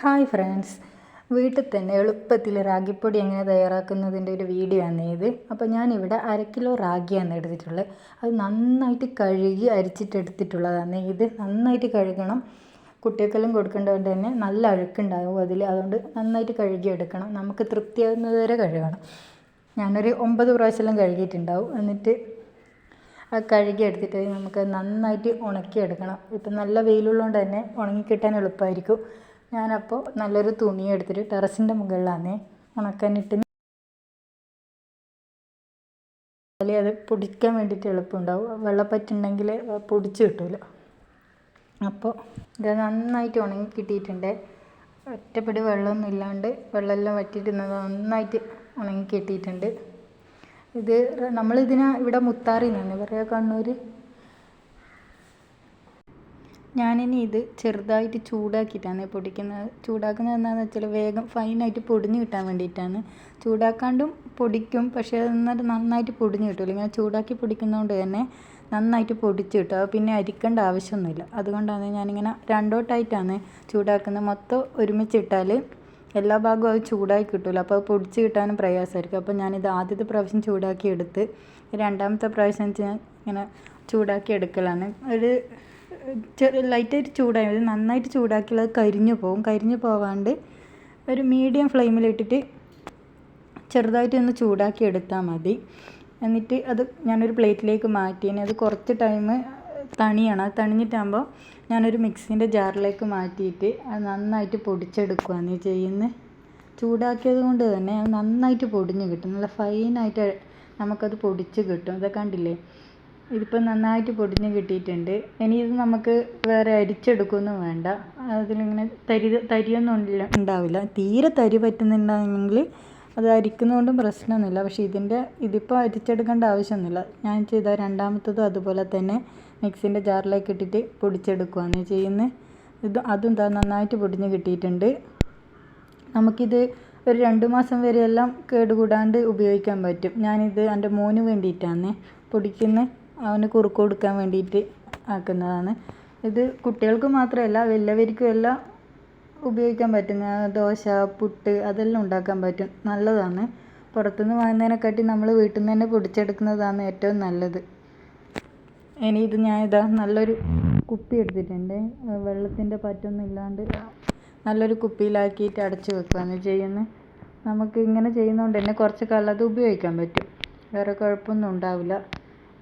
Hi friends. വീട്ടിൽ തന്നെ എളുപ്പത്തിൽ റാഗിപ്പൊടി എങ്ങനെ തയ്യാറാക്കുന്നതിന്റെ ഒരു വീഡിയോ ആണ് ഇത്. അപ്പോൾ ഞാനിവിടെ അര കിലോ റാഗിയാണ് എടുത്തിട്ടുള്ളത്. അത് നന്നായിട്ട് കഴുകി അരിച്ചിട്ട് എടുത്തിട്ടുള്ളതാണ് ഇത്. നന്നായിട്ട് കഴുകണം. കുട്ടികൾക്കെല്ലാം കൊടുക്കേണ്ടതുകൊണ്ട് തന്നെ നല്ല അഴുക്കുണ്ടാകും അതിൽ. അതുകൊണ്ട് നന്നായിട്ട് കഴുകി എടുക്കണം നമുക്ക് തൃപ്തിയാകുന്നത് വരെ കഴുകണം. ഞാനൊരു ഒമ്പത് പ്രാവശ്യമെല്ലാം കഴുകിയിട്ടുണ്ടാവും. എന്നിട്ട് ആ കഴുകി എടുത്തിട്ട് നമുക്ക് നന്നായിട്ട് ഉണക്കിയെടുക്കണം. ഇപ്പം നല്ല വെയിലുള്ളതുകൊണ്ട് തന്നെ ഉണങ്ങിക്കിട്ടാൻ എളുപ്പമായിരിക്കും. ഞാനപ്പോൾ നല്ലൊരു തുണി എടുത്തിട്ട് ടെറസിന്റെ മുകളിലാണ് ഉണക്കാനിട്ട് അല്ലെങ്കിൽ അത് പൊടിക്കാൻ വേണ്ടിയിട്ട് എളുപ്പമുണ്ടാവും. വെള്ളപ്പറ്റുണ്ടെങ്കിൽ പൊടിച്ച് കിട്ടുമല്ലോ അപ്പോൾ ഇത് നന്നായിട്ട് ഉണങ്ങി കിട്ടിയിട്ടുണ്ട്. ഒറ്റപ്പെടി വെള്ളമൊന്നും ഇല്ലാണ്ട് വെള്ളമെല്ലാം വറ്റിയിട്ട് നന്നായിട്ട് ഉണങ്ങി കിട്ടിയിട്ടുണ്ട്. ഇത് നമ്മളിതിനെ ഇവിടെ മുത്താറി എന്നാണ് പറയുക കണ്ണൂർ ഞാനിനി ഇത് ചെറുതായിട്ട് ചൂടാക്കിയിട്ടാണ് പൊടിക്കുന്നത്. ചൂടാക്കുന്നത് എന്താണെന്ന് വെച്ചാൽ വേഗം ഫൈനായിട്ട് പൊടിഞ്ഞ് കിട്ടാൻ വേണ്ടിയിട്ടാണ്. ചൂടാക്കാണ്ടും പൊടിക്കും പക്ഷേ എന്നിട്ട് നന്നായിട്ട് പൊടിഞ്ഞ് കിട്ടില്ല ഇങ്ങനെ ചൂടാക്കി പൊടിക്കുന്നതുകൊണ്ട് തന്നെ നന്നായിട്ട് പൊടിച്ച് കിട്ടും. പിന്നെ അരിക്കേണ്ട ആവശ്യമൊന്നുമില്ല. അതുകൊണ്ടാണ് ഞാനിങ്ങനെ രണ്ടോട്ടായിട്ടാണ് ചൂടാക്കുന്നത്. മൊത്തം ഒരുമിച്ചിട്ടാൽ എല്ലാ ഭാഗവും അത് ചൂടായി കിട്ടില്ല അപ്പോൾ അത് പൊടിച്ച് കിട്ടാനും പ്രയാസമായിരിക്കും. അപ്പോൾ ഞാനിത് ആദ്യത്തെ പ്രാവശ്യം ചൂടാക്കി എടുത്ത് രണ്ടാമത്തെ പ്രാവശ്യം ഞാൻ ഇങ്ങനെ ചൂടാക്കി എടുക്കലാണ്. ഒരു ചെറിയ ലൈറ്റായിട്ട് ചൂടായി നന്നായിട്ട് ചൂടാക്കിയാൽ അത് കരിഞ്ഞു പോകും കരിഞ്ഞു പോവാണ്ട് ഒരു മീഡിയം ഫ്ലെയിമിലിട്ടിട്ട് ചെറുതായിട്ട് ഒന്ന് ചൂടാക്കി എടുത്താൽ മതി. എന്നിട്ട് അത് ഞാനൊരു പ്ലേറ്റിലേക്ക് മാറ്റി. അത് കുറച്ച് ടൈം തണിയണം. അത് തണിഞ്ഞിട്ടാകുമ്പോൾ ഞാനൊരു മിക്സിന്റെ ജാറിലേക്ക് മാറ്റിയിട്ട് അത് നന്നായിട്ട് പൊടിച്ചെടുക്കുകയാണ് ചെയ്യുന്നത് ചൂടാക്കിയത് കൊണ്ട് തന്നെ അത് നന്നായിട്ട് പൊടിഞ്ഞ് കിട്ടും. നല്ല ഫൈനായിട്ട് നമുക്കത് പൊടിച്ച് കിട്ടും. ഇതൊക്കെ കണ്ടില്ലേ? ഇതിപ്പോൾ നന്നായിട്ട് പൊടിഞ്ഞ് കിട്ടിയിട്ടുണ്ട്. ഇനി ഇത് നമുക്ക് വേറെ അരിച്ചെടുക്കുകയൊന്നും വേണ്ട. അതിലിങ്ങനെ തരി തരിയൊന്നും ഉണ്ടാവില്ല. തീരെ തരി പറ്റുന്നുണ്ടെങ്കിൽ അത് അരിക്കുന്നതുകൊണ്ടും പ്രശ്നമൊന്നുമില്ല. പക്ഷേ ഇതിന്റെ ഇതിപ്പോൾ അരിച്ചെടുക്കേണ്ട ആവശ്യമൊന്നുമില്ല. ഞാൻ ചെയ്ത രണ്ടാമത്തതും അതുപോലെ തന്നെ മിക്സിന്റെ ജാറിലേക്ക് ഇട്ടിട്ട് പൊടിച്ചെടുക്കുകയാണ് ചെയ്യുന്നത്. ഇത് അതും എന്താ നന്നായിട്ട് പൊടിഞ്ഞ് കിട്ടിയിട്ടുണ്ട്. നമുക്കിത് ഒരു രണ്ട് മാസം വരെയെല്ലാം കേടുകൂടാണ്ട് ഉപയോഗിക്കാൻ പറ്റും. ഞാനിത് എന്റെ മോന് വേണ്ടിയിട്ടാണ് പൊടിക്കുന്നത്. അവന് കുറുക്ക് കൊടുക്കാൻ വേണ്ടിയിട്ട് ആക്കുന്നതാണ്. ഇത് കുട്ടികൾക്ക് മാത്രമല്ല വലിയവർക്കും എല്ലാം ഉപയോഗിക്കാൻ പറ്റുന്ന ദോശ പുട്ട് അതെല്ലാം ഉണ്ടാക്കാൻ പറ്റും. നല്ലതാണ്. പുറത്തുനിന്ന് വാങ്ങുന്നതിനെക്കാട്ടി നമ്മൾ വീട്ടിൽ നിന്ന് തന്നെ പൊടിച്ചെടുക്കുന്നതാണ് ഏറ്റവും നല്ലത്. ഇനി ഇത് ഞാൻ ഇതാ നല്ലൊരു കുപ്പി എടുത്തിട്ടുണ്ട്. വെള്ളത്തിന്റെ പറ്റൊന്നും ഇല്ലാണ്ട് നല്ലൊരു കുപ്പിയിലാക്കിയിട്ട് അടച്ചു വെക്കുകയാണ് ചെയ്യുന്നത്. നമുക്ക് ഇങ്ങനെ ചെയ്യുന്നതുകൊണ്ട് തന്നെ കുറച്ച് കാലം അത് ഉപയോഗിക്കാൻ പറ്റും. വേറെ കുഴപ്പമൊന്നും ഉണ്ടാവില്ല.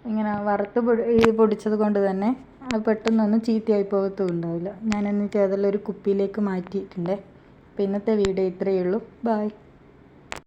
ഇങ്ങനെ വറുത്ത് പൊടി പൊടിച്ചത് കൊണ്ട് തന്നെ അത് പെട്ടെന്നൊന്നും ചീത്തയായി പോകത്തും ഉണ്ടാവില്ല ഞാൻ എന്നിട്ട് അതെല്ലാം ഒരു കുപ്പിയിലേക്ക് മാറ്റിയിട്ടുണ്ട്. അപ്പോൾ ഇന്നത്തെ വീഡിയോ ഇത്രയേ ഉള്ളൂ. ബായ്